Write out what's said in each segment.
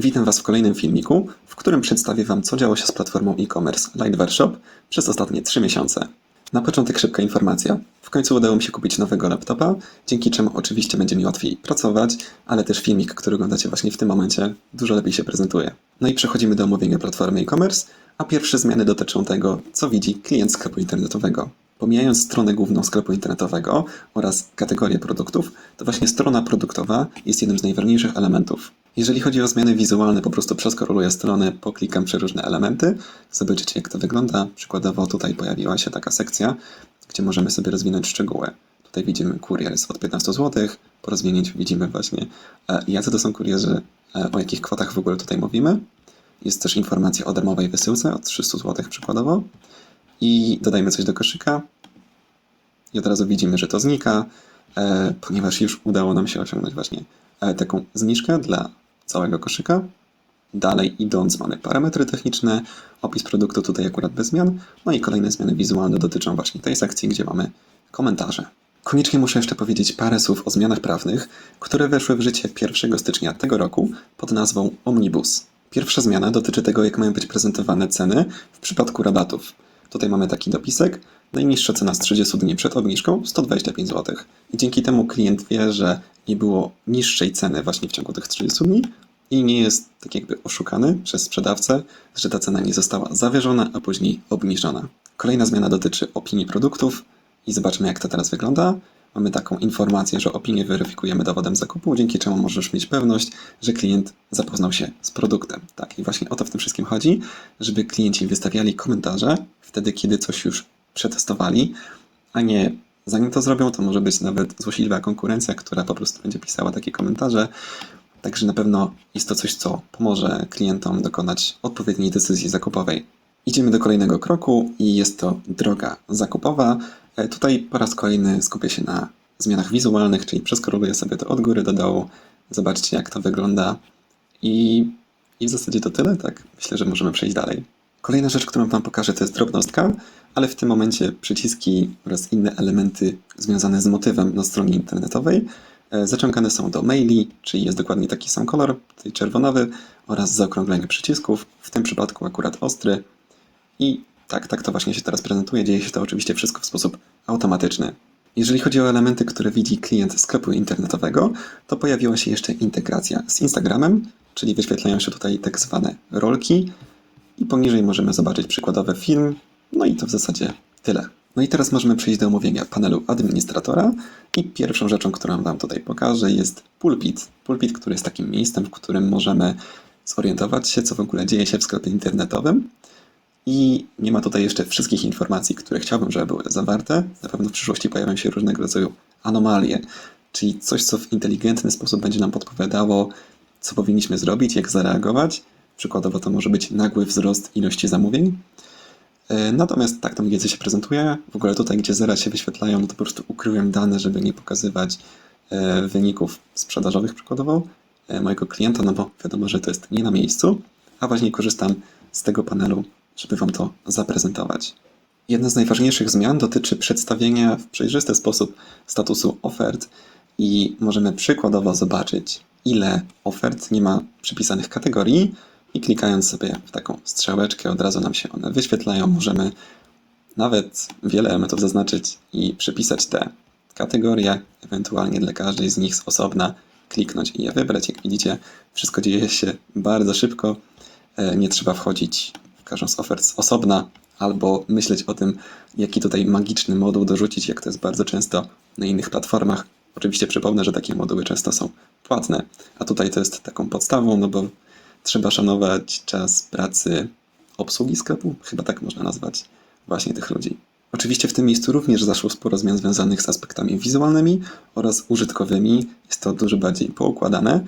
Witam Was w kolejnym filmiku, w którym przedstawię Wam, co działo się z platformą e-commerce Lightwear przez ostatnie 3 miesiące. Na początek szybka informacja. W końcu udało mi się kupić nowego laptopa, dzięki czemu oczywiście będzie mi łatwiej pracować, ale też filmik, który oglądacie właśnie w tym momencie, dużo lepiej się prezentuje. No i przechodzimy do omówienia platformy e-commerce, a pierwsze zmiany dotyczą tego, co widzi klient sklepu internetowego. Pomijając stronę główną sklepu internetowego oraz kategorię produktów, to właśnie strona produktowa jest jednym z najważniejszych elementów. Jeżeli chodzi o zmiany wizualne, po prostu przeskroluję stronę, poklikam przeróżne elementy, zobaczycie jak to wygląda. Przykładowo tutaj pojawiła się taka sekcja, gdzie możemy sobie rozwinąć szczegóły. Tutaj widzimy kurier jest od 15 zł, po rozwinięciu widzimy właśnie e, jacy to są kurierzy, e, o jakich kwotach w ogóle tutaj mówimy. Jest też informacja o darmowej wysyłce od 300 zł przykładowo. I dodajmy coś do koszyka. I od razu widzimy, że to znika, e, ponieważ już udało nam się osiągnąć właśnie taką zniżkę dla całego koszyka. Dalej idąc mamy parametry techniczne, opis produktu tutaj akurat bez zmian, no i kolejne zmiany wizualne dotyczą właśnie tej sekcji, gdzie mamy komentarze. Koniecznie muszę jeszcze powiedzieć parę słów o zmianach prawnych, które weszły w życie 1 stycznia tego roku pod nazwą Omnibus. Pierwsza zmiana dotyczy tego, jak mają być prezentowane ceny w przypadku rabatów. Tutaj mamy taki dopisek. Najniższa cena z 30 dni przed obniżką 125 zł. I dzięki temu klient wie, że nie było niższej ceny właśnie w ciągu tych 30 dni i nie jest tak jakby oszukany przez sprzedawcę, że ta cena nie została zawyżona, a później obniżona. Kolejna zmiana dotyczy opinii produktów i zobaczmy jak to teraz wygląda. Mamy taką informację, że opinię weryfikujemy dowodem zakupu, dzięki czemu możesz mieć pewność, że klient zapoznał się z produktem. Tak, i właśnie o to w tym wszystkim chodzi, żeby klienci wystawiali komentarze wtedy, kiedy coś już przetestowali, a nie zanim to zrobią, to może być nawet złośliwa konkurencja, która po prostu będzie pisała takie komentarze. Także na pewno jest to coś, co pomoże klientom dokonać odpowiedniej decyzji zakupowej. Idziemy do kolejnego kroku i jest to droga zakupowa. E, Tutaj po raz kolejny skupię się na zmianach wizualnych, czyli przeskroluję sobie to od góry do dołu. Zobaczcie, jak to wygląda. I, I w zasadzie to tyle, tak? Myślę, że możemy przejść dalej. Kolejna rzecz, którą Wam pokażę, to jest drobnostka, ale w tym momencie przyciski oraz inne elementy związane z motywem na stronie internetowej e, zaciągane są do maili, czyli jest dokładnie taki sam kolor, tutaj czerwonowy, oraz zaokrąglenie przycisków, w tym przypadku akurat ostry. I tak, tak to właśnie się teraz prezentuje. Dzieje się to oczywiście wszystko w sposób automatyczny. Jeżeli chodzi o elementy, które widzi klient sklepu internetowego, to pojawiła się jeszcze integracja z Instagramem, czyli wyświetlają się tutaj tak zwane rolki i poniżej możemy zobaczyć przykładowy film, no i to w zasadzie tyle. No i teraz możemy przejść do omówienia panelu administratora i pierwszą rzeczą, którą Wam tutaj pokażę jest pulpit. Pulpit, który jest takim miejscem, w którym możemy zorientować się, co w ogóle dzieje się w sklepie internetowym. I nie ma tutaj jeszcze wszystkich informacji, które chciałbym, żeby były zawarte. Na pewno w przyszłości pojawią się różnego rodzaju anomalie, czyli coś, co w inteligentny sposób będzie nam podpowiadało, co powinniśmy zrobić, jak zareagować. Przykładowo to może być nagły wzrost ilości zamówień. E, Natomiast tak to mniej więcej się prezentuje. W ogóle tutaj, gdzie zera się wyświetlają, no to po prostu ukryłem dane, żeby nie pokazywać e, wyników sprzedażowych przykładowo e, mojego klienta, no bo wiadomo, że to jest nie na miejscu, a właśnie korzystam z tego panelu, żeby Wam to zaprezentować. Jedna z najważniejszych zmian dotyczy przedstawienia w przejrzysty sposób statusu ofert i możemy przykładowo zobaczyć, ile ofert nie ma przypisanych kategorii i klikając sobie w taką strzałeczkę od razu nam się one wyświetlają. Możemy nawet wiele elementów zaznaczyć i przypisać te kategorie, ewentualnie dla każdej z nich z osobna kliknąć i je wybrać. Jak widzicie, wszystko dzieje się bardzo szybko. E, Nie trzeba wchodzić każdą z ofert z osobna albo myśleć o tym, jaki tutaj magiczny moduł dorzucić, jak to jest bardzo często na innych platformach. Oczywiście przypomnę, że takie moduły często są płatne, a tutaj to jest taką podstawą, no bo trzeba szanować czas pracy obsługi sklepu, chyba tak można nazwać właśnie tych ludzi. Oczywiście w tym miejscu również zaszło sporo zmian związanych z aspektami wizualnymi oraz użytkowymi. Jest to dużo bardziej poukładane.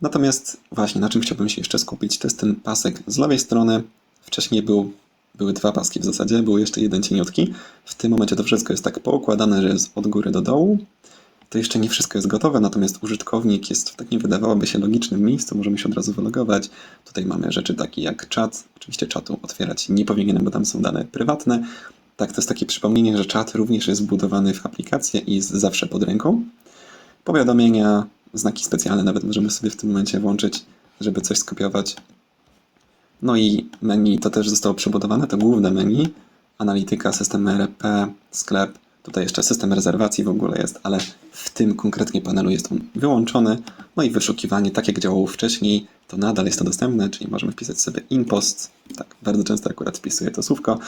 Natomiast właśnie na czym chciałbym się jeszcze skupić, to jest ten pasek z lewej strony. Wcześniej był, były dwa paski w zasadzie, był jeszcze jeden cieniutki. W tym momencie to wszystko jest tak poukładane, że jest od góry do dołu. To jeszcze nie wszystko jest gotowe, natomiast użytkownik jest w takim wydawałoby się logicznym miejscu, możemy się od razu wylogować. Tutaj mamy rzeczy takie jak czat. Oczywiście czatu otwierać nie powinienem, bo tam są dane prywatne. Tak, to jest takie przypomnienie, że czat również jest wbudowany w aplikację i jest zawsze pod ręką. Powiadomienia, znaki specjalne nawet możemy sobie w tym momencie włączyć. żeby coś skopiować. No i menu to też zostało przebudowane, to główne menu, analityka, system ERP, sklep, tutaj jeszcze system rezerwacji w ogóle jest, ale w tym konkretnie panelu jest on wyłączony. No i wyszukiwanie, tak jak działało wcześniej, to nadal jest to dostępne, czyli możemy wpisać sobie impost, tak, bardzo często akurat wpisuję to słówko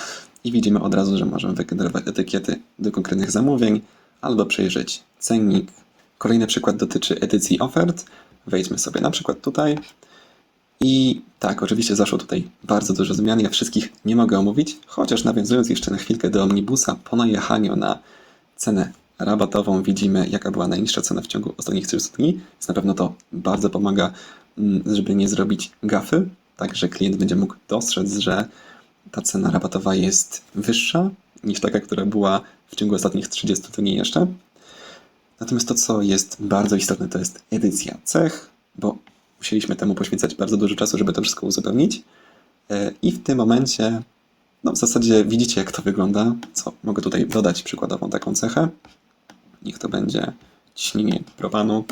i widzimy od razu, że możemy wygenerować etykiety do konkretnych zamówień albo przejrzeć cennik. Kolejny przykład dotyczy edycji ofert. Wejdźmy sobie na przykład tutaj. I tak, oczywiście zaszło tutaj bardzo dużo zmian. Ja wszystkich nie mogę omówić, chociaż nawiązując jeszcze na chwilkę do omnibusa, po najechaniu na cenę rabatową widzimy, jaka była najniższa cena w ciągu ostatnich 30 dni. Więc na pewno to bardzo pomaga, mm, żeby nie zrobić gafy, tak że klient będzie mógł dostrzec, że ta cena rabatowa jest wyższa niż taka, która była w ciągu ostatnich 30 dni jeszcze. Natomiast to, co jest bardzo istotne, to jest edycja cech, bo musieliśmy temu poświęcać bardzo dużo czasu, żeby to wszystko uzupełnić. E, I w tym momencie, no w zasadzie widzicie, jak to wygląda. Co mogę tutaj dodać przykładową taką cechę. Niech to będzie ciśnienie propanu,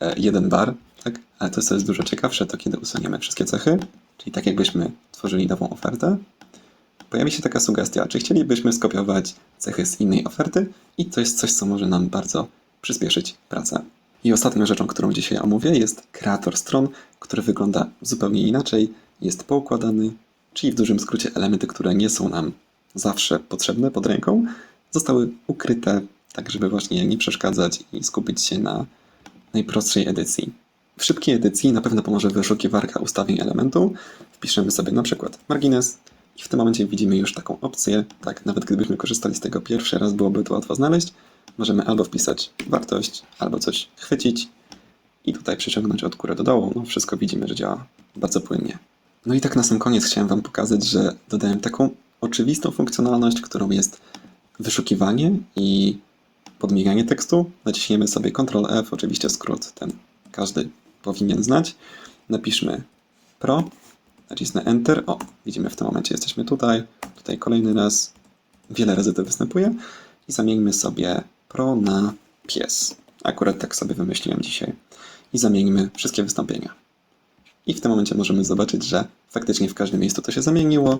e, jeden bar, tak? Ale to, co jest dużo ciekawsze, to kiedy usuniemy wszystkie cechy, czyli tak jakbyśmy tworzyli nową ofertę, pojawi się taka sugestia, czy chcielibyśmy skopiować cechy z innej oferty i to jest coś, co może nam bardzo przyspieszyć pracę. I ostatnią rzeczą, którą dzisiaj omówię, jest kreator stron, który wygląda zupełnie inaczej, jest poukładany, czyli w dużym skrócie elementy, które nie są nam zawsze potrzebne pod ręką, zostały ukryte, tak żeby właśnie nie przeszkadzać i skupić się na najprostszej edycji. W szybkiej edycji na pewno pomoże wyszukiwarka ustawień elementu. Wpiszemy sobie na przykład margines i w tym momencie widzimy już taką opcję. Tak, nawet gdybyśmy korzystali z tego pierwszy raz, byłoby to łatwo znaleźć. Możemy albo wpisać wartość, albo coś chwycić i tutaj przeciągnąć od góry do dołu. No wszystko widzimy, że działa bardzo płynnie. No i tak na sam koniec chciałem Wam pokazać, że dodałem taką oczywistą funkcjonalność, którą jest wyszukiwanie i podmienianie tekstu. Naciśniemy sobie Ctrl F, oczywiście skrót ten każdy powinien znać. Napiszmy Pro, nacisnę Enter. O, widzimy w tym momencie jesteśmy tutaj. Tutaj kolejny raz. Wiele razy to występuje. I zamieńmy sobie Na pies. Akurat tak sobie wymyśliłem dzisiaj. I zamieńmy wszystkie wystąpienia. I w tym momencie możemy zobaczyć, że faktycznie w każdym miejscu to się zamieniło.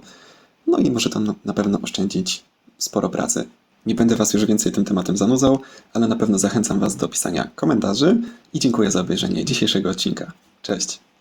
No i może to na pewno oszczędzić sporo pracy. Nie będę Was już więcej tym tematem zanudzał, ale na pewno zachęcam Was do pisania komentarzy i dziękuję za obejrzenie dzisiejszego odcinka. Cześć!